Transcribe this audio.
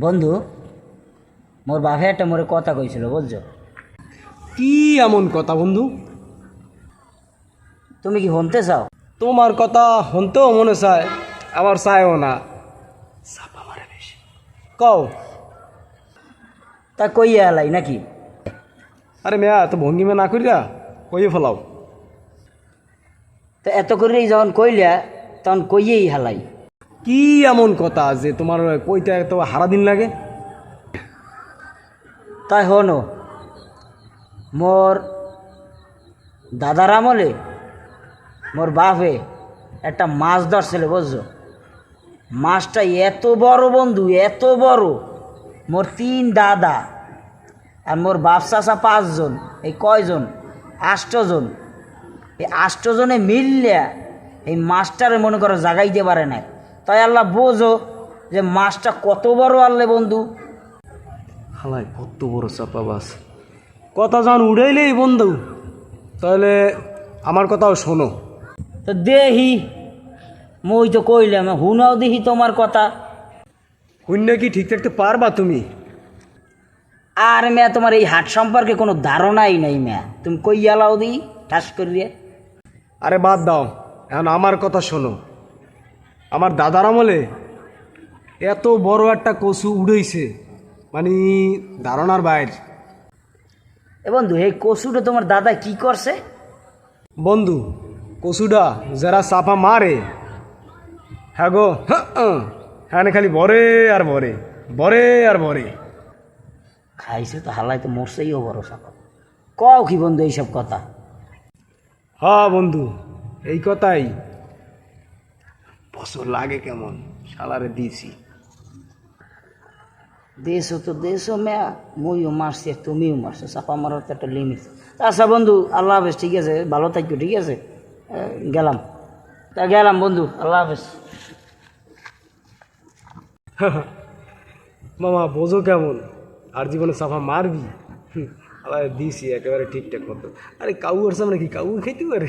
বন্ধু মোর বাপে একটা মোরে কথা কইছিল বুঝছ কি এমন কথা বন্ধু? তুমি কি শুনতে চাও? তোমার কথা হনতেও মনে চায় আবার চায়ও না। চাপা মারে বেশি। কও। তা কইয়া এলাই নাকি? আরে মেয়া তো ভঙ্গিমা না করিয়া কইয়ে ফেলাও। তো এত করেই যখন কইলা তখন কইয়েই হালাই। কি এমন কথা যে তোমার কইটা এত হারা দিন লাগে? তাই হনো, মোর দাদার আমলে মোর বাপে একটা মাছ ধরছিল, বুঝছ? মাছটা এত বড় বন্ধু, এত বড়, মোর তিন দাদা আর মোর বাপ চাচা পাঁচজন, এই কয়জন? আষ্টজন। এই আষ্টজনে মিললে এই মাছটারে মনে করো জাগাইতে পারে না তাই আল্লাহ বোঝো যে মাছটা কত বড় আনলে বন্ধু। হালাই কত বড় চাপা বাস কথা যখন উড়াইলেই বন্ধু তাহলে আমার কথাও শোনো। তো দেহি মই তো কইলাম হুনাও দেখি তোমার কথা। শূন্য কি ঠিক থাকতে পারবা তুমি? আর মেয়া তোমার এই হাট সম্পর্কে কোনো ধারণাই নাই মেয়া। তুমি কইয়ালাও দি ঠাস করিয়ে। আরে বাদ দাও এখন আমার কথা শোনো। আমার দাদার আমলে এত বড় একটা কচু উড়েছে মানে ধারণার বাইর। এ বন্ধু এই কচুটা তোমার দাদা কি করছে? বন্ধু কচুটা যারা চাপা মারে হ্যাঁ গো হ্যাঁ খালি বরে আর বরে বরে আর বরে। খাইছে তো হালাই তো মরছেই ও বড় সাপ। কও কি বন্ধু এইসব কথা? হ্যাঁ বন্ধু এই কথাই লাগে কেমন? শালারে দিয়েছি দেশও তো দেশও মেয়া মইও মারছি তুমিও মারছো চাপা মারার তো একটা লিমিট আচ্ছা বন্ধু আল্লাহ হাফেজ ঠিক আছে? ভালো থাকো ঠিক আছে? গেলাম। তা গেলাম বন্ধু আল্লাহ হাফেজ। মামা বোঝো কেমন? আর জীবনে সাফা মারবি? আবার দিছি একেবারে ঠিকঠাক মতো। আরে কাউ আর সামনে কি কাউ খাইতে পারে?